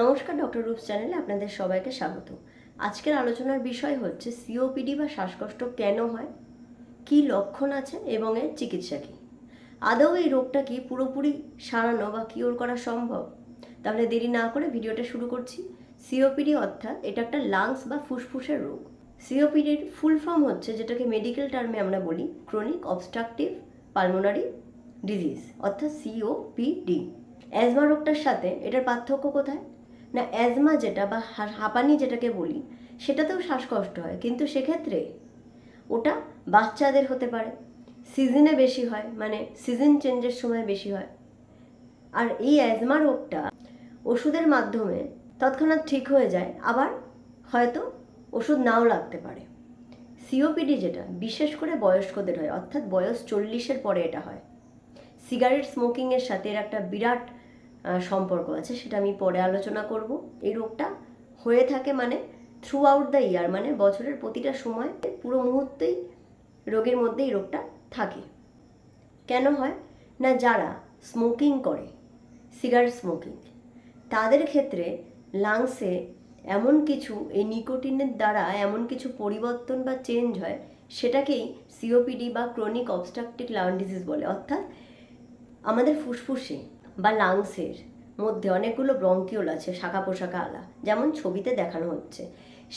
নমস্কার, ডক্টর রূপস চ্যানেলে আপনাদের সবাইকে স্বাগত। আজকের আলোচনার বিষয় হচ্ছে সিওপিডি বা শ্বাসকষ্ট কেন হয়? কী লক্ষণ আছে এবং এর চিকিৎসা কী? আদৌ এই রোগটা কি পুরোপুরি সারানো বা কিওর করা সম্ভব? তাহলে দেরি না করে ভিডিওটা শুরু করছি। সিওপিডি অর্থাৎ এটা একটা লাংস বা ফুসফুসের রোগ। সিওপিডির ফুল ফর্ম হচ্ছে যেটাকে মেডিকেল টার্মে আমরা বলি ক্রনিক অবস্ট্রাকটিভ পালমোনারি ডিজিজ অর্থাৎ সিওপিডি অ্যাজমা রোগটার সাথে এটার পার্থক্য কোথায়? না অ্যাজমা যেটা বা হাঁপানি যেটাকে বলি, সেটাতেও শ্বাসকষ্ট হয়। কিন্তু সেক্ষেত্রে ওটা বাচ্চাদের হতে পারে। সিজনে বেশি হয় মানে সিজন চেঞ্জের সময় বেশি হয়। আর এই অ্যাজমা রোগটা ওষুধের মাধ্যমে তৎক্ষণাৎ ঠিক হয়ে যায়, আবার হয়তো ওষুধ নাও লাগতে পারে। সিওপিডি যেটা, বিশেষ করে বয়স্কদের হয়, অর্থাৎ বয়স চল্লিশের পরে এটা হয়। সিগারেট স্মোকিংয়ের সাথে এর একটা বিরাট সম্পর্ক আছে, সেটা আমি পরে আলোচনা করব। এই রোগটা হয়ে থাকে মানে থ্রু আউট দ্য ইয়ার মানে বছরের প্রতিটা সময়, পুরো মুহূর্তেই রোগের মধ্যে এই রোগটা থাকে। কেন হয়? না, যারা স্মোকিং করে সিগারেট স্মোকিং তাদের ক্ষেত্রে লাংসে এমন কিছু, এই নিকোটিনের দ্বারা এমন কিছু পরিবর্তন বা চেঞ্জ হয়, সেটাকেই সিওপিডি বা ক্রনিক অবস্ট্রাকটিভ লাং ডিজিজ বলে। অর্থাৎ আমাদের ফুসফুসে বা লাংসের মধ্যে অনেকগুলো ব্রঙ্কিওল আছে শাখা পোশাখা আলা, যেমন ছবিতে দেখানো হচ্ছে।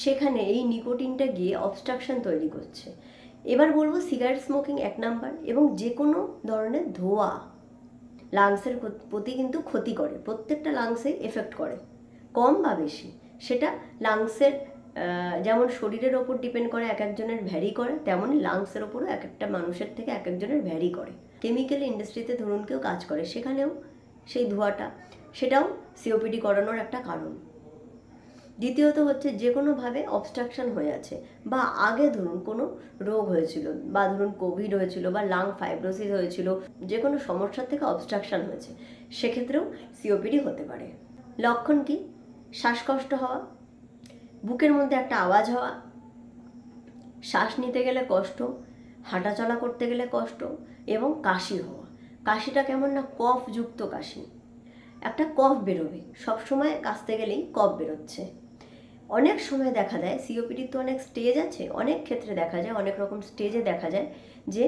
সেখানে এই নিকোটিনটা গিয়ে অবস্ট্রাকশন তৈরি করছে। এবার বলব সিগারেট স্মোকিং এক নাম্বার এবং যে কোনো ধরনের ধোয়া লাংসের প্রতি কিন্তু ক্ষতি করে, প্রত্যেকটা লাংসে এফেক্ট করে, কম বা বেশি। সেটা লাংসের যেমন শরীরের ওপর ডিপেন্ড করে এক একজনের ভ্যারি করে তেমনই লাংসের ওপরও এক একটা মানুষের থেকে এক একজনের ভ্যারি করে। কেমিক্যাল ইন্ডাস্ট্রিতে ধরুন কেউ কাজ করে, সেখানেও সেই ধোঁয়াটা, সেটাও সিওপিডি করানোর একটা কারণ। দ্বিতীয়ত হচ্ছে যে কোনোভাবে অবস্ট্রাকশন হয়ে আছে বা আগে ধরুন কোনো রোগ হয়েছিল বা ধরুন কোভিড হয়েছিল বা লাং ফাইব্রোসিস হয়েছিল যে কোনো সমস্যার থেকে অবস্ট্রাকশন হয়েছে, সেক্ষেত্রেও সিওপিডি হতে পারে। লক্ষণ কি? শ্বাসকষ্ট হওয়া, বুকের মধ্যে একটা আওয়াজ হওয়া, শ্বাস নিতে গেলে কষ্ট, হাঁটাচলা করতে গেলে কষ্ট এবং কাশি হওয়া। কাশিটা কেমন না কফযুক্ত কাশি। একটা কফ বেরোবে। সবসময় কাশতে গেলেই কফ বেরোচ্ছে। অনেক সময় দেখা যায় সিওপিডি তো অনেক স্টেজ আছে, অনেক ক্ষেত্রে দেখা যায়, অনেক রকম স্টেজে দেখা যায় যে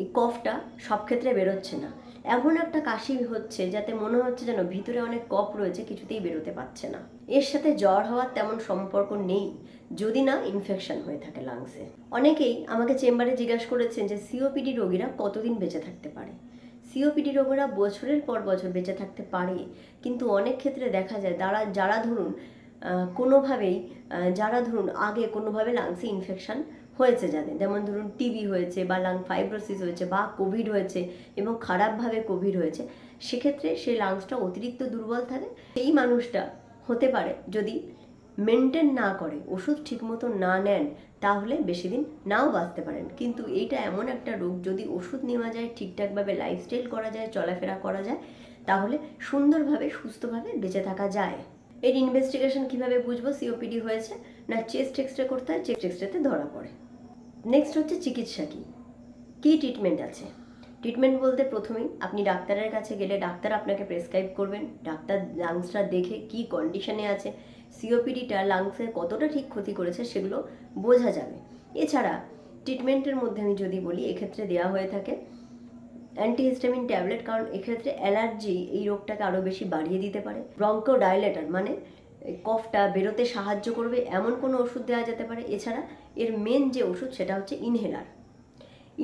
এই কফটা সব ক্ষেত্রে বেরোচ্ছে না। এমন একটা কাশি হচ্ছে যাতে মনে হচ্ছে যেন ভিতরে অনেক কফ রয়েছে, কিছুতেই বেরোতে পারছে না। এর সাথে জ্বর হওয়ার তেমন সম্পর্ক নেই, যদি না ইনফেকশন হয়ে থাকে লাংসে অনেকেই আমাকে চেম্বারে জিজ্ঞাসা করেছেন যে সিওপিডি রোগীরা কতদিন বেঁচে থাকতে পারে? সিওপিডি রোগীরা বছরের পর বছর বেঁচে থাকতে পারে কিন্তু অনেক ক্ষেত্রে দেখা যায় যারা যারা ধরুন কোনোভাবেই যারা ধরুন, আগে কোনোভাবে লাংসে ইনফেকশান হয়েছে যাদের। যেমন ধরুন টিবি হয়েছে বা লাং ফাইব্রোসিস হয়েছে বা কোভিড হয়েছে এবং খারাপভাবে কোভিড হয়েছে, সেক্ষেত্রে সেই লাংসটা অতিরিক্ত দুর্বল থাকে। সেই মানুষটা হতে পারে যদি মেনটেন না করে, ওষুধ ঠিকমতো না নেন, তাহলে বেশি দিন নাও বাঁচতে পারেন। কিন্তু এইটা এমন একটা রোগ, যদি ওষুধ নেওয়া যায়, ঠিকঠাকভাবে লাইফস্টাইল করা যায়, চলাফেরা করা যায়, তাহলে সুন্দরভাবে, সুস্থভাবে বেঁচে থাকা যায়। এর ইনভেস্টিগেশন কীভাবে বুঝব? সিওপিডি হয়েছে না চেস্ট এক্সরে করতে হয় চেস্ট এক্সরেতে ধরা পড়ে। নেক্সট হচ্ছে চিকিৎসা কী? কী ট্রিটমেন্ট আছে? ট্রিটমেন্ট বলতে প্রথমেই আপনি ডাক্তারের কাছে গেলে, ডাক্তার আপনাকে প্রেসক্রাইব করবেন, ডাক্তার লাংসটা দেখে কি কন্ডিশনে আছে সিওপিডিটা লাংসের কতটা ঠিক ক্ষতি করেছে সেগুলো বোঝা যাবে। এছাড়া ট্রিটমেন্টের মধ্যে আমি যদি বলি, এক্ষেত্রে দেওয়া হয়ে থাকে অ্যান্টিহিস্টামিন ট্যাবলেট কারণ এক্ষেত্রে অ্যালার্জি এই রোগটাকে আরও বেশি বাড়িয়ে দিতে পারে। ব্রঙ্কো ডাইলেটার মানে কফটা বেরোতে সাহায্য করবে, এমন কোনো ওষুধ দেওয়া যেতে পারে। এছাড়া এর মেন যে ওষুধ, সেটা হচ্ছে ইনহেলার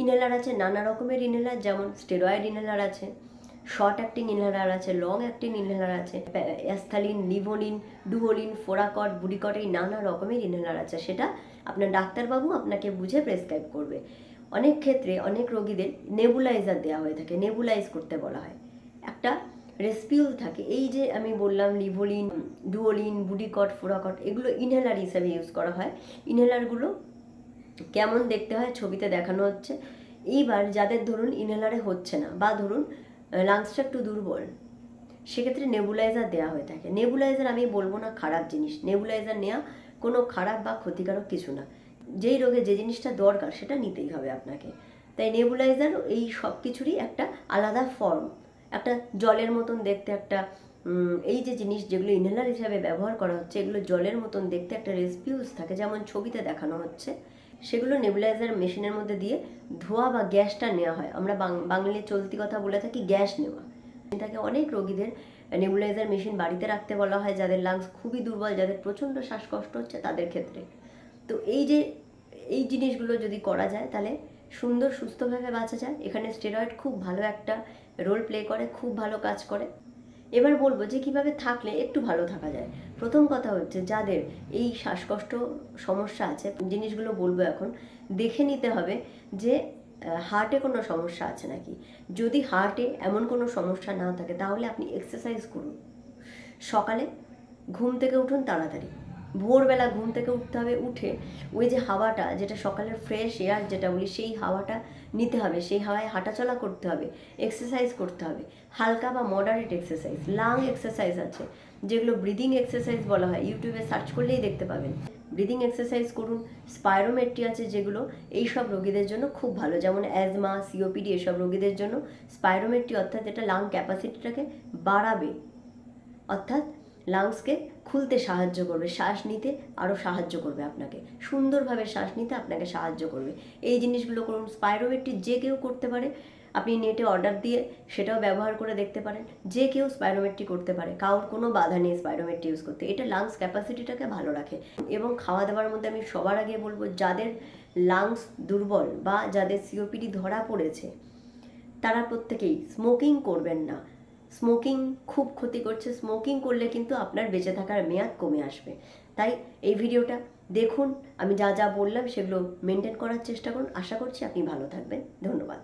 ইনহেলার আছে নানা রকমের ইনহেলার যেমন স্টেরয়েড ইনহেলার আছে শর্ট অ্যাক্টিং ইনহেলার আছে লং অ্যাক্টিং ইনহেলার আছে অ্যাস্থালিন লিভোলিন ডুভোলিন ফোরাকট বুডিকট এই নানা রকমের ইনহেলার আছে। সেটা আপনার ডাক্তারবাবু আপনাকে বুঝে প্রেসক্রাইব করবে। অনেক ক্ষেত্রে অনেক রোগীদের নেবুলাইজার দেওয়া হয়ে থাকে নেবুলাইজ করতে বলা হয়। একটা রেসপিউল থাকে, এই যে আমি বললাম লিভোলিন ডুওলিন বুডিকট ফোরাকট এগুলো ইনহেলার হিসাবে ইউজ করা হয়। ইনহেলারগুলো কেমন দেখতে হয়, ছবিতে দেখানো হচ্ছে। এইবার যাদের ধরুন ইনহেলারে হচ্ছে না, বা ধরুন লাংসটা একটু দুর্বল। সেক্ষেত্রে নেবুলাইজার দেওয়া হয়ে থাকে। নেবুলাইজার আমি বলব না খারাপ জিনিস। নেবুলাইজার নেওয়া কোনো খারাপ বা ক্ষতিকারক কিছু না। যেই রোগে যে জিনিসটা দরকার সেটা নিতেই হবে আপনাকে। তাই নেবুলাইজার এই সব কিছুরই একটা আলাদা ফর্ম একটা জলের মতন দেখতে একটা এই যে জিনিস যেগুলো ইনহেলার হিসাবে ব্যবহার করা হচ্ছে, এগুলো জলের মতন দেখতে একটা রেসপিউস থাকে। যেমন ছবিতে দেখানো হচ্ছে। সেগুলো নেবুলাইজার মেশিনের মধ্যে দিয়ে ধোয়া বা গ্যাসটা নেওয়া হয়। আমরা বাং- বাঙালি চলতি কথা বলে থাকি গ্যাস নেওয়া। এটাকে অনেক রোগীদের নেবুলাইজার মেশিন বাড়িতে রাখতে বলা হয়, যাদের লাংস খুবই দুর্বল, যাদের প্রচণ্ড শ্বাসকষ্ট হচ্ছে তাদের ক্ষেত্রে। তো এই যে, এই জিনিসগুলো যদি করা যায়, তাহলে সুন্দর সুস্থভাবে বাঁচা যায়। এখানে স্টেরয়েড খুব ভালো একটা রোল প্লে করে, খুব ভালো কাজ করে। এবার বলব যে কীভাবে থাকলে একটু ভালো থাকা যায়। প্রথম কথা হচ্ছে যাদের এই শ্বাসকষ্ট সমস্যা আছে, জিনিসগুলো বলব এখন, দেখে নিতে হবে যে হার্টে কোনো সমস্যা আছে নাকি? যদি হার্টে এমন কোনো সমস্যা না থাকে, তাহলে আপনি এক্সারসাইজ করুন। সকালে ঘুম থেকে উঠুন তাড়াতাড়ি। ভোরবেলা ঘুম থেকে উঠতে হবে, উঠে ওই যে হাওয়াটা যেটা সকালের ফ্রেশ এয়ার যেটা বলি, সেই হাওয়াটা নিতে হবে। সেই হাওয়ায় হাঁটাচলা করতে হবে এক্সারসাইজ করতে হবে। হালকা বা মডারেট এক্সারসাইজ লাং এক্সারসাইজ আছে, যেগুলো ব্রিদিং এক্সারসাইজ বলা হয়। ইউটিউবে সার্চ করলেই দেখতে পাবেন। ব্রিদিং এক্সারসাইজ করুন স্পাইরোমেট্রি আছে যেগুলো এই সব রোগীদের জন্য খুব ভালো। যেমন অ্যাজমা সিওপিডি এসব রোগীদের জন্য স্পাইরোমেট্রি অর্থাৎ যেটা লাং ক্যাপাসিটিটাকে বাড়াবে। অর্থাৎ লাংসকে খুলতে সাহায্য করবে, শ্বাস নিতে আরও সাহায্য করবে আপনাকে। সুন্দরভাবে শ্বাস নিতে আপনাকে সাহায্য করবে। এই জিনিসগুলো করুন স্পাইরোমেট্রি যে কেউ করতে পারে, আপনি নেটে অর্ডার দিয়ে সেটাও ব্যবহার করে দেখতে পারেন। যে কেউ স্পাইরোমেট্রি করতে পারে, কারোর কোনো বাধা নেই স্পাইরোমেট্রি ইউজ করতে। এটা লাংস ক্যাপাসিটিটাকে ভালো রাখে। এবং খাওয়া দাওয়ার মধ্যে আমি সবার আগে বলব, যাদের লাংস দুর্বল বা যাদের সিওপিডি ধরা পড়েছে, তারা প্রত্যেকেই স্মোকিং করবেন না। স্মোকিং খুব ক্ষতি করছে। স্মোকিং করলে কিন্তু আপনার বেঁচে থাকার মেয়াদ কমে আসবে। তাই এই ভিডিওটা দেখুন, আমি যা যা বললাম সেগুলো মেনটেন করার চেষ্টা করুন। আশা করছি আপনি ভালো থাকবেন। ধন্যবাদ।